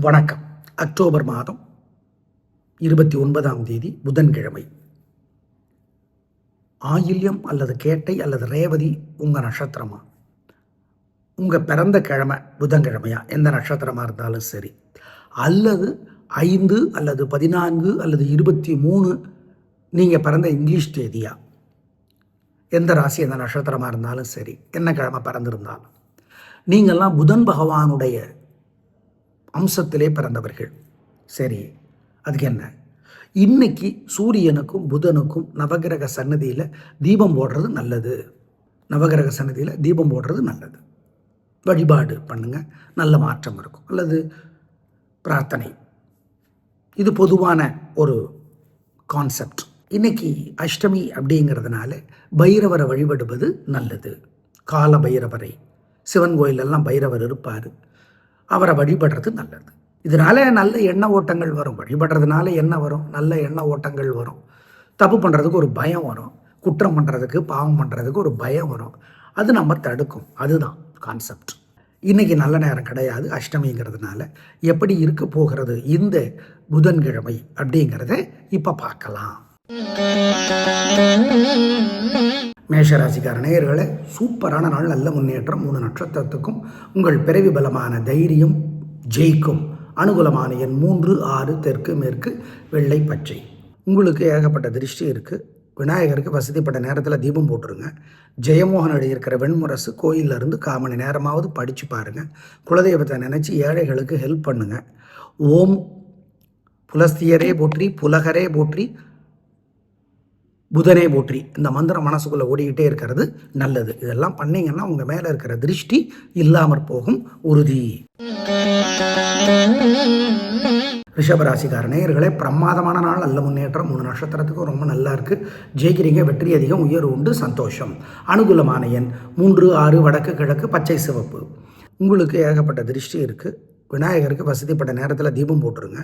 வணக்கம். அக்டோபர் மாதம் இருபத்தி ஒன்பதாம் தேதி புதன்கிழமை. ஆயில்யம் அல்லது கேட்டை அல்லது ரேவதி உங்கள் நட்சத்திரமா? உங்கள் பிறந்த கிழமை புதன்கிழமையா? எந்த நட்சத்திரமாக இருந்தாலும் சரி. அல்லது ஐந்து அல்லது பதினான்கு அல்லது இருபத்தி மூணு நீங்கள் பிறந்த இங்கிலீஷ் தேதியா? எந்த ராசி எந்த நட்சத்திரமாக இருந்தாலும் சரி. என்ன கிழமை பிறந்திருந்தாலும். நீங்கள்லாம் புதன் பகவானுடைய அம்சத்திலே பிறந்தவர்கள். சரி அதுக்கு என்ன? இன்னைக்கு சூரியனுக்கும் புதனுக்கும் நவகிரக சன்னதியில் தீபம் போடுறது நல்லது. நவகிரக சன்னதியில் தீபம் போடுறது நல்லது. வழிபாடு பண்ணுங்க நல்ல மாற்றம் இருக்கும். அல்லது பிரார்த்தனை. இது பொதுவான ஒரு கான்செப்ட் இன்னைக்கு அஷ்டமி அப்படிங்கிறதுனால பைரவரை வழிபடுவது நல்லது. கால பைரவரை சிவன் கோயிலெல்லாம் பைரவர் இருப்பார். அவரை வழிபடுறது நல்லது. இதனால நல்ல எண்ண ஓட்டங்கள் வரும். வழிபடுறதுனால என்ன வரும்? நல்ல எண்ண ஓட்டங்கள் வரும். தப்பு பண்ணுறதுக்கு ஒரு பயம் வரும். குற்றம் பண்ணுறதுக்கு பாவம் பண்ணுறதுக்கு ஒரு பயம் வரும். அது நம்ம தடுக்கும். அதுதான் கான்செப்ட் இன்னைக்கு நல்ல நேரம் கிடையாது. அஷ்டமிங்கிறதுனால எப்படி இருக்க போகிறது? இந்த புதன்கிழமை அப்படிங்கிறத இப்போ பார்க்கலாம். மேஷராசிக்கார நேயர்களே சூப்பரான நாள் நல்ல முன்னேற்றம் மூணு நட்சத்திரத்துக்கும் உங்கள் பிறவி பலமான தைரியம் ஜெயிக்கும். அனுகூலமான எண் மூன்று ஆறு தெற்கு மேற்கு வெள்ளை பச்சை. உங்களுக்கு ஏகப்பட்ட திருஷ்டி இருக்குது விநாயகருக்கு வசதிப்பட்ட நேரத்தில் தீபம் போட்டுருங்க. ஜெயமோகன் எழுதியிருக்கிற வெண்முரசு கோயில்ல இருந்து கால் மணி நேரமாவது படித்து பாருங்கள் குலதெய்வத்தை நினச்சி ஏழைகளுக்கு ஹெல்ப் பண்ணுங்கள் ஓம் புலஸ்தியரே போற்றி புலகரே போற்றி புதனே போற்றி. இந்த மந்திரம் மனசுக்குள்ளே ஓடிக்கிட்டே இருக்கிறது நல்லது. இதெல்லாம் பண்ணீங்கன்னா உங்கள் மேலே இருக்கிற திருஷ்டி இல்லாமற் போகும். உறுதி. ரிஷபராசிக்கார நேயர்களே பிரமாதமான நாள் நல்ல முன்னேற்றம். மூணு நட்சத்திரத்துக்கும் ரொம்ப நல்லா இருக்குது ஜெயிக்கிறீங்க வெற்றி அதிகம் உயர்வு உண்டு சந்தோஷம். அனுகூலமான எண் மூன்று ஆறு வடக்கு கிழக்கு பச்சை சிவப்பு. உங்களுக்கு ஏகப்பட்ட திருஷ்டி இருக்குது விநாயகருக்கு வசதிப்பட்ட நேரத்தில் தீபம் போட்டுருங்க.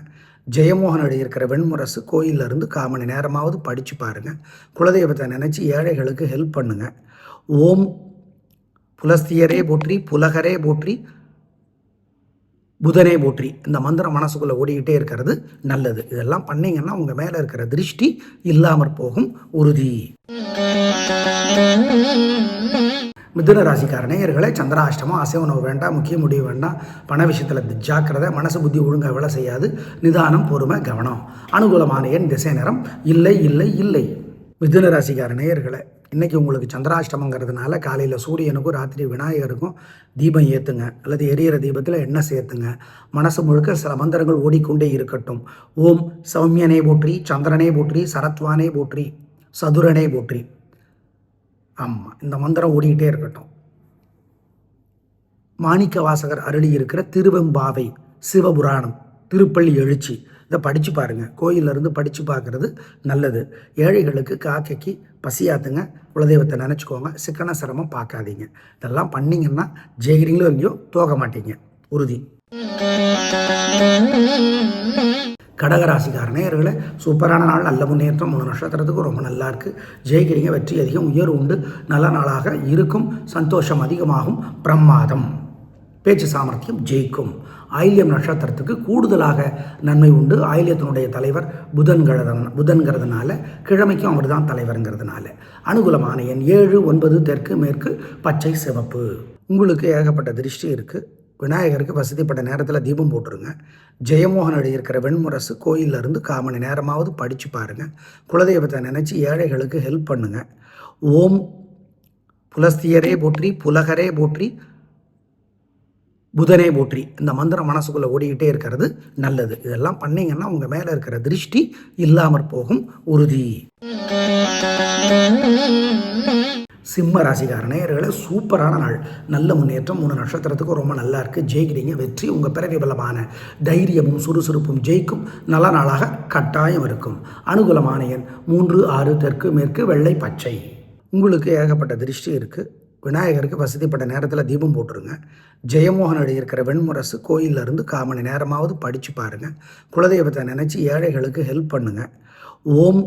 ஜெயமோகன் எழுதியிருக்கிற வெண்முரசு கோயில்ல இருந்து கால் மணி நேரமாவது படித்து பாருங்கள் குலதெய்வத்தை நினச்சி ஏழைகளுக்கு ஹெல்ப் பண்ணுங்கள் ஓம் புலஸ்தியரே போற்றி புலகரே போற்றி புதனே போற்றி. இந்த மந்திரம் மனசுக்குள்ளே ஓடிக்கிட்டே இருக்கிறது நல்லது. இதெல்லாம் பண்ணிங்கன்னா உங்கள் மேலே இருக்கிற திருஷ்டி இல்லாமற் போகும் உறுதி. மிதுன ராசிக்கார நேயர்களே சந்திராஷ்டமம் அசை உணவு வேண்டாம் முக்கிய முடிவு வேண்டாம் பண விஷயத்தில் ஜாக்கிரதை மனசு புத்தி ஒழுங்காக வேலை செய்யாது நிதானம் பொறுமை கவனம். அனுகூலமான எண் திசை நேரம் இல்லை இல்லை இல்லை. மிதுன ராசிக்கார நேயர்களே இன்றைக்கி உங்களுக்கு சந்திராஷ்டமங்கிறதுனால காலையில் சூரியனுக்கும் ராத்திரி விநாயகருக்கும் தீபம் ஏற்றுங்க அல்லது எரியிற தீபத்தில் எண்ணெய் சேர்த்துங்க. மனசு முழுக்க சில மந்திரங்கள் ஓடிக்கொண்டே இருக்கட்டும். ஓம் சௌமியனே போற்றி சந்திரனே போற்றி சரத்வானே போற்றி சதுரனே போற்றி. ஆமாம் இந்த மந்திரம் ஓடிக்கிட்டே இருக்கட்டும். மாணிக்க வாசகர் அருளி இருக்கிற திருவெம்பாவை சிவபுராணம் திருப்பள்ளி எழுச்சி இதை படித்து பாருங்கள் கோயிலிருந்து படித்து பார்க்குறது நல்லது. ஏழைகளுக்கு காக்கைக்கு பசியாத்துங்க குலதெய்வத்தை நினச்சிக்கோங்க சிக்கன சிரமம் பார்க்காதீங்க. இதெல்லாம் பண்ணிங்கன்னா ஜெயிக்கிறீங்களோ இல்லையோ தோக மாட்டீங்க. உறுதி. கடகராசிக்கார நேர்களை சூப்பரான நாள் நல்ல முன்னேற்றம் மூணு நட்சத்திரத்துக்கு ரொம்ப நல்லா இருக்குது ஜெயிக்கிறீங்க வெற்றி அதிகம் உயர்வு உண்டு நல்ல நாளாக இருக்கும் சந்தோஷம் அதிகமாகும் பிரமாதம். பேச்சு சாமர்த்தியம் ஜெயிக்கும். ஆயில்யம் நட்சத்திரத்துக்கு கூடுதலாக நன்மை உண்டு. ஆயில்யத்தினுடைய தலைவர் புதன்கிறதன் புதன்கிறதுனால கிழமைக்கும் அவர் தான் தலைவருங்கிறதுனால. அனுகூலமான எண் ஏழு ஒன்பது தெற்கு மேற்கு பச்சை சிவப்பு. உங்களுக்கு ஏகப்பட்ட திருஷ்டி இருக்குது விநாயகருக்கு வசதிப்பட்ட நேரத்தில் தீபம் போட்டுருங்க. ஜெயமோகன் எழுதியிருக்கிற வெண்முரசு கோயிலிருந்து இருந்து கால் மணி நேரமாவது படித்து பாருங்கள் குலதெய்வத்தை நினச்சி ஏழைகளுக்கு ஹெல்ப் பண்ணுங்கள் ஓம் புலஸ்தியரே போற்றி புலகரே போற்றி புதனே போற்றி. இந்த மந்திரம் மனசுக்குள்ளே ஓடிக்கிட்டே இருக்கிறது நல்லது. இதெல்லாம் பண்ணிங்கன்னா உங்கள் மேலே இருக்கிற திருஷ்டி இல்லாமற் போகும் உறுதி. சிம்ம ராசிக்கார நேயர்களை சூப்பரான நாள். நல்ல முன்னேற்றம் மூணு நட்சத்திரத்துக்கும் ரொம்ப நல்லா இருக்குது ஜெயிக்கிறீங்க வெற்றி உங்கள் பிறவி பலமான தைரியமும் சுறுசுறுப்பும் ஜெயிக்கும். நல்ல நாளாக கட்டாயம் இருக்கும். அனுகூலமான எண் மூன்று ஆறு தெற்கு மேற்கு வெள்ளை பச்சை. உங்களுக்கு ஏகப்பட்ட திருஷ்டி இருக்குது விநாயகருக்கு வசதிப்பட்ட நேரத்தில் தீபம் போட்டுருங்க. ஜெயமோகன் எழுதியிருக்கிற வெண்முரசு கோயில்ல இருந்து கால் மணி நேரமாவது படித்து பாருங்கள் குலதெய்வத்தை நினச்சி ஏழைகளுக்கு ஹெல்ப் பண்ணுங்கள் ஓம்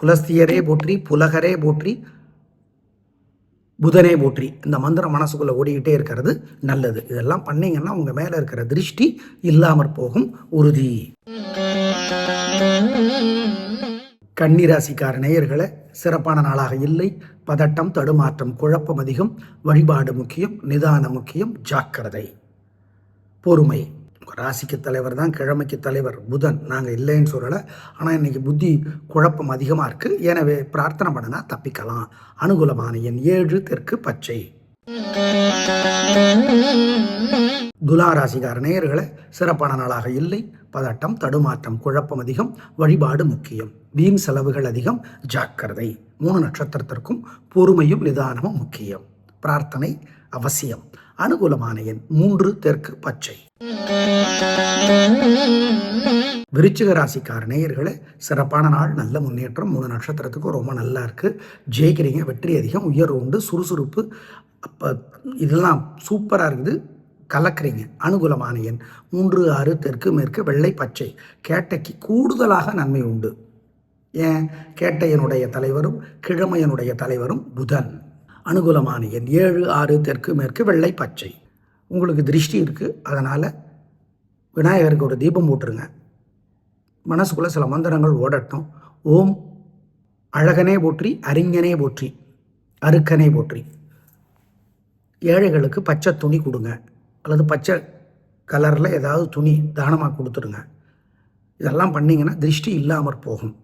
புலஸ்தியரே போற்றி புலகரே போற்றி புதனே போற்றி. இந்த மந்திரம் மனசுக்குள்ளே ஓடிக்கிட்டே இருக்கிறது நல்லது. இதெல்லாம் பண்ணீங்கன்னா உங்கள் மேலே இருக்கிற திருஷ்டி இல்லாமற் போகும். உறுதி. கன்னிராசிக்கார நேயர்களை சிறப்பான நாளாக இல்லை. பதட்டம் தடுமாற்றம் குழப்பம் அதிகம். வழிபாடு முக்கியம் நிதானம் முக்கியம் ஜாக்கிரதை. பொறுமை. ராசிக்கு தலைவர் தான் கிழமைக்கு தலைவர் புதன். நாங்கள் இல்லைன்னு சொல்லலை. ஆனால் இன்னைக்கு புத்தி குழப்பம் அதிகமாக இருக்குது எனவே பிரார்த்தனை பண்ணுனா தப்பிக்கலாம். அனுகூலமான எண் ஏழு தெற்கு பச்சை. துலா ராசிக்கார நேயர்களை சிறப்பான நாளாக இல்லை. பதட்டம் தடுமாற்றம் குழப்பம் அதிகம். வழிபாடு முக்கியம். வீண் செலவுகள் அதிகம். ஜாக்கிரதை. மூணு நட்சத்திரத்திற்கும் பொறுமையும் நிதானமும் முக்கியம். பிரார்த்தனை அவசியம். அனுகூலமான எண் மூன்று தெற்கு பச்சை. விருச்சிக ராசிக்கார நேயர்களே சிறப்பான நாள் நல்ல முன்னேற்றம் மூணு நட்சத்திரத்துக்கும் ரொம்ப நல்லா இருக்கு. ஜெயிக்கிறீங்க வெற்றி அதிகம் உயர்வு உண்டு சுறுசுறுப்பு. அப்போ இதெல்லாம் சூப்பராக இருக்குது. கலக்கிறீங்க. அனுகூலமான எண் மூன்று ஆறு தெற்கு மேற்கு வெள்ளை பச்சை. கேட்டைக்கு கூடுதலாக நன்மை உண்டு. ஏன்? கேட்டையனுடைய தலைவரும் கிழமையனுடைய தலைவரும் புதன். அனுகூலமான. எண் ஏழு ஆறு தெற்கு மேற்கு வெள்ளை பச்சை. உங்களுக்கு திருஷ்டி இருக்குது அதனால் விநாயகருக்கு ஒரு தீபம் போட்டுருங்க மனசுக்குள்ளே சில மந்திரங்கள் ஓடட்டும். ஓம் அழகனே போற்றி அறிஞனே போற்றி அருக்கனே போற்றி. ஏழைகளுக்கு பச்சை துணி கொடுங்க. அல்லது பச்சை கலரில் ஏதாவது துணி தானமாக கொடுத்துருங்க. இதெல்லாம் பண்ணிங்கன்னா திருஷ்டி இல்லாமற் போகும்.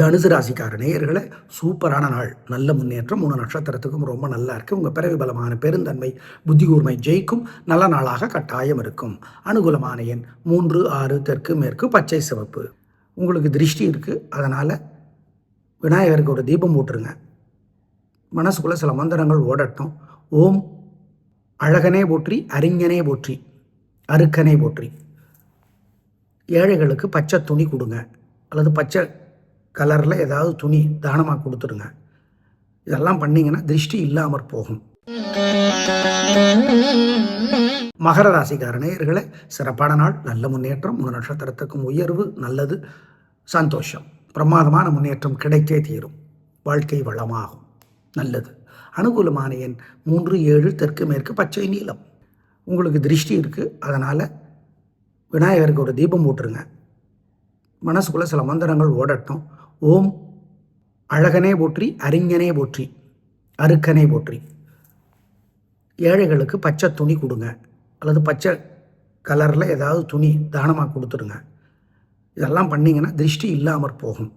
தனுசு ராசிக்கார நேயர்களை சூப்பரான நாள். நல்ல முன்னேற்றம் மூணு நட்சத்திரத்துக்கும் ரொம்ப நல்லா இருக்கு. உங்க பிறவி பலமான பெருந்தன்மை புத்தி கூர்மை ஜெயிக்கும். நல்ல நாளாக கட்டாயம் இருக்கும். அனுகூலமான எண் மூன்று ஆறு தெற்கு மேற்கு பச்சை சிவப்பு. உங்களுக்கு திருஷ்டி இருக்கு. அதனால விநாயகருக்கு ஒரு தீபம் ஊட்டுருங்க மனசுக்குள்ள சில மந்திரங்கள் ஓடட்டும். ஓம் அழகனே போற்றி அறிஞனே போற்றி அருக்கனே போற்றி. ஏழைகளுக்கு பச்சை துணி கொடுங்க. அல்லது பச்சை கலரில் ஏதாவது துணி தானமாக கொடுத்துருங்க இதெல்லாம் பண்ணிங்கன்னா திருஷ்டி இல்லாமற் போகும். மகர ராசிக்கார நேயர்களே சிறப்பான நாள் நல்ல முன்னேற்றம் உங்கள் நட்சத்திரத்துக்கும் உயர்வு நல்லது சந்தோஷம். பிரமாதமான முன்னேற்றம் கிடைத்தே தீரும். வாழ்க்கை வளமாகும். நல்லது. அனுகூலமான எண் மூன்று ஏழு தெற்கு மேற்கு பச்சை நீளம் உங்களுக்கு திருஷ்டி இருக்குது அதனால் விநாயகருக்கு ஒரு தீபம் ஊட்டுருங்க மனசுக்குள்ளே சில மந்திரங்கள் ஓடட்டும். ஓம் அழகனே போற்றி அறிஞனே போற்றி அருக்கனே போற்றி. ஏழைகளுக்கு பச்சை துணி கொடுங்க. அல்லது பச்சை கலரில் ஏதாவது துணி தானமாக கொடுத்துருங்க இதெல்லாம் பண்ணிங்கன்னா திருஷ்டி இல்லாமற் போகும்.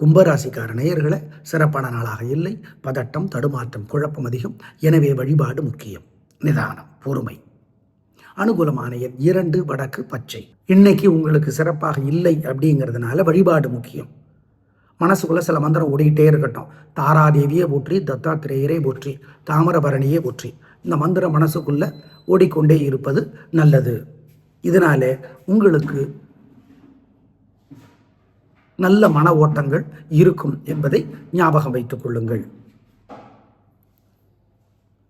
கும்பராசிக்காரணியர்களை சிறப்பான நாளாக இல்லை. பதட்டம் தடுமாற்றம் குழப்பம் அதிகம். எனவே வழிபாடு முக்கியம். நிதானம் பொறுமை. அனுகூலமான எண் இரண்டு வடக்கு பச்சை. இன்னைக்கு உங்களுக்கு சிறப்பாக இல்லை அப்படிங்கிறதுனால வழிபாடு முக்கியம். மனசுக்குள்ள சில மந்திரம் ஓடிக்கிட்டே இருக்கட்டும். தாராதேவியை போற்றி தத்தாத்திரேயரை போற்றி தாமிரபரணியை போற்றி. இந்த மந்திரம் மனசுக்குள்ள ஓடிக்கொண்டே இருப்பது நல்லது. இதனால உங்களுக்கு நல்ல மன ஓட்டங்கள் இருக்கும் என்பதை ஞாபகம் வைத்துக் கொள்ளுங்கள்.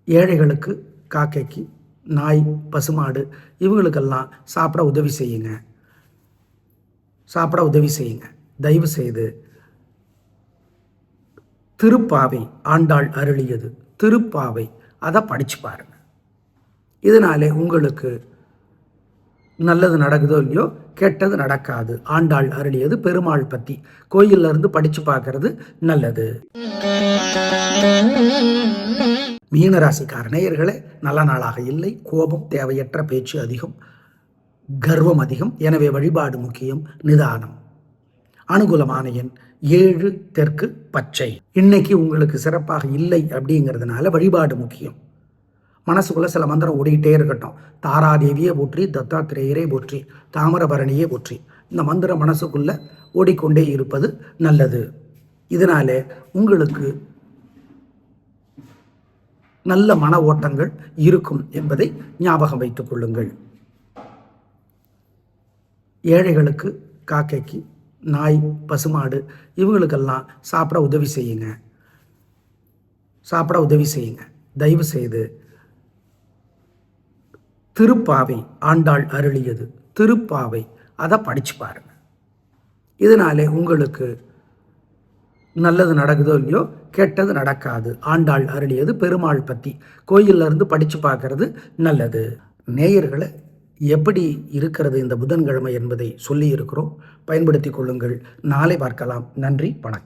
ஏழைகளுக்கு காக்கைக்கு நாய் பசுமாடு இவங்களுக்கெல்லாம் சாப்பிட உதவி செய்யுங்க. சாப்பிட உதவி செய்யுங்க. தயவு செய்து திருப்பாவை ஆண்டாள் அருளியது. திருப்பாவை. அதை படிச்சு பாருங்க. இதனாலே உங்களுக்கு நல்லது நடக்குதோ இல்லையோ கெட்டது நடக்காது. ஆண்டாள் அருளியது பெருமாள் பத்தி. கோயில்ல இருந்து படிச்சு பார்க்கறது நல்லது. மீனராசிக்கார நேயர்களே நல்ல நாளாக இல்லை. கோபம் தேவையற்ற பேச்சு அதிகம் கர்வம் அதிகம். எனவே வழிபாடு முக்கியம் நிதானம். அனுகூலமான எண் ஏழு தெற்கு பச்சை. இன்னைக்கு உங்களுக்கு சிறப்பாக இல்லை அப்படிங்கிறதுனால வழிபாடு முக்கியம். மனசுக்குள்ள சில மந்திரம் ஓடிக்கிட்டே இருக்கட்டும். தாராதேவியை போற்றி தத்தாத்திரேயரை போற்றி தாமிரபரணியை போற்றி. இந்த மந்திரம் மனசுக்குள்ள ஓடிக்கொண்டே இருப்பது நல்லது. இதனால உங்களுக்கு நல்ல மன ஓட்டங்கள் இருக்கும் என்பதை ஞாபகம் வைத்துக் கொள்ளுங்கள். ஏழைகளுக்கு காக்கைக்கு நாய் பசுமாடு இவங்களுக்கெல்லாம் சாப்பிட உதவி செய்யுங்க. சாப்பிட உதவி செய்யுங்க. தயவு செய்து திருப்பாவை ஆண்டாள் அருளியது. திருப்பாவை அதை படிச்சு பாருங்க. இதனாலே உங்களுக்கு நல்லது நடக்குதோ இல்லையோ கெட்டது நடக்காது. ஆண்டாள் அருளியது பெருமாள் பற்றி கோயிலில் இருந்து படித்து பார்க்கறது நல்லது. நேயர்களை எப்படி இருக்கிறது இந்த புதன்கிழமை என்பதை சொல்லி இருக்கிறோம் பயன்படுத்தி கொள்ளுங்கள். நாளை பார்க்கலாம். நன்றி வணக்கம்.